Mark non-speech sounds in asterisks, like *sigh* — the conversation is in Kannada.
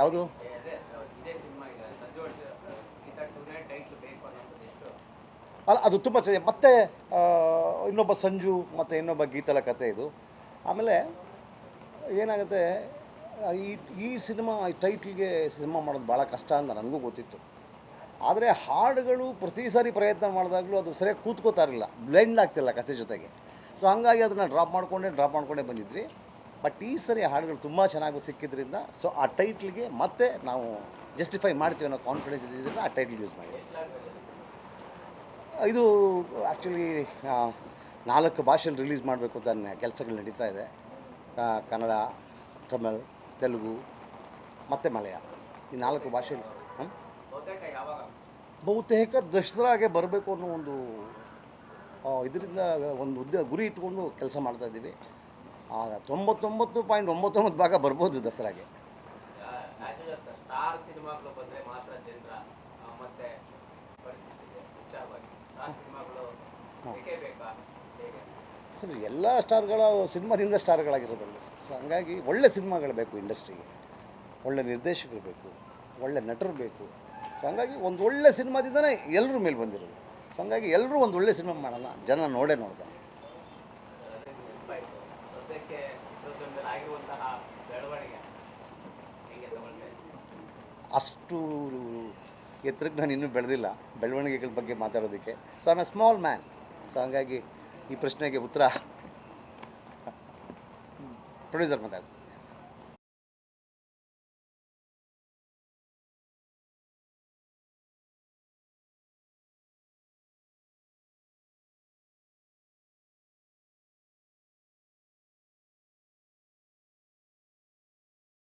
ಯಾವುದು? ಅಲ್ಲ, ಅದು ತುಂಬ ಚೆನ್ನಾಗಿ ಮತ್ತೆ ಇನ್ನೊಬ್ಬ ಸಂಜು ಮತ್ತು ಇನ್ನೊಬ್ಬ ಗೀತಲ ಕತೆ ಇದು. ಆಮೇಲೆ ಏನಾಗುತ್ತೆ, ಈ ಈ ಸಿನಿಮಾ, ಈ ಟೈಟ್ಲಿಗೆ ಸಿನಿಮಾ ಮಾಡೋದು ಭಾಳ ಕಷ್ಟ ಅಂತ ನನಗೂ ಗೊತ್ತಿತ್ತು. ಆದರೆ ಹಾಡುಗಳು ಪ್ರತಿ ಸಾರಿ ಪ್ರಯತ್ನ ಮಾಡಿದಾಗಲೂ ಅದು ಸರಿಯಾಗಿ ಕೂತ್ಕೋತಾ ಇರಲಿಲ್ಲ. ಬ್ಲೆಂಡ್ ಆಗ್ತಿಲ್ಲ ಕತೆ ಜೊತೆಗೆ. ಸೊ ಹಂಗಾಗಿ ಅದನ್ನು ಡ್ರಾಪ್ ಮಾಡಿಕೊಂಡೆ, ಡ್ರಾಪ್ ಮಾಡ್ಕೊಂಡೇ ಬಂದಿದ್ವಿ. ಬಟ್ ಈ ಸರಿ ಹಾಡುಗಳು ತುಂಬ ಚೆನ್ನಾಗಿ ಸಿಕ್ಕಿದ್ರಿಂದ ಸೊ ಆ ಟೈಟ್ಲಿಗೆ ಮತ್ತೆ ನಾವು ಜಸ್ಟಿಫೈ ಮಾಡ್ತೀವಿ ಅನ್ನೋ ಕಾನ್ಫಿಡೆನ್ಸ್ ಇದ್ದಿದ್ದರಿಂದ ಆ ಟೈಟ್ಲ್ ಯೂಸ್ ಮಾಡಿ ಇದು ಆ್ಯಕ್ಚುಲಿ ನಾಲ್ಕು ಭಾಷೆಯಲ್ಲಿ ರಿಲೀಸ್ ಮಾಡಬೇಕು ಅಂತ ಕೆಲಸಗಳು ನಡೀತಾ ಇದೆ. ಕನ್ನಡ, ತಮಿಳ್, ತೆಲುಗು, ಮತ್ತು ಮಲಯಾಳ. ಈ ನಾಲ್ಕು ಭಾಷೆಯಲ್ಲಿ? ಬಹುತೇಕ ದಸರಾಗೆ ಬರಬೇಕು ಅನ್ನೋ ಒಂದು ಇದರಿಂದ ಒಂದು ಉದ್ದ ಗುರಿ ಇಟ್ಕೊಂಡು ಕೆಲಸ ಮಾಡ್ತಾ ಇದ್ದೀವಿ ಆ, ತೊಂಬತ್ತೊಂಬತ್ತು ಪಾಯಿಂಟ್ ಒಂಬತ್ತೊಂಬತ್ತು ಭಾಗ ಬರ್ಬೋದು ದಸರಾಗೆ. ಸರ್ ಎಲ್ಲ ಸ್ಟಾರ್ಗಳ ಸಿನಿಮಾದಿಂದ ಸ್ಟಾರ್ಗಳಾಗಿರೋದಲ್ಲ ಸರ್? ಸೊ ಹಂಗಾಗಿ ಒಳ್ಳೆ ಸಿನಿಮಾಗಳು ಬೇಕು ಇಂಡಸ್ಟ್ರಿಗೆ. ಒಳ್ಳೆ ನಿರ್ದೇಶಕರು ಬೇಕು ಒಳ್ಳೆ ನಟರು ಬೇಕು. ಸೊ ಹಂಗಾಗಿ ಒಂದು ಒಳ್ಳೆ ಸಿನಿಮಾದಿಂದನೇ ಎಲ್ಲರೂ ಮೇಲೆ ಬಂದಿರೋದು. ಸೊ ಹಂಗಾಗಿ ಎಲ್ಲರೂ ಒಂದು ಒಳ್ಳೆ ಸಿನಿಮಾ ಮಾಡೋಣ ಜನ ನೋಡೇ ನೋಡ್ತಾರೆ. ಆಗಿರುವಂತಹ ಬೆಳವಣಿಗೆ ಅಷ್ಟು ಎತ್ತರಕ್ಕೆ ನಾನು ಇನ್ನೂ ಬೆಳೆದಿಲ್ಲ. ಬೆಳವಣಿಗೆಗಳ ಬಗ್ಗೆ ಮಾತಾಡೋದಕ್ಕೆ. So a small man so ಹಂಗಾಗಿ ಈ ಪ್ರಶ್ನೆಗೆ ಉತ್ತರ. *laughs* ಪ್ರೊಡ್ಯೂಸರ್ ಮಾತಾಡಿ.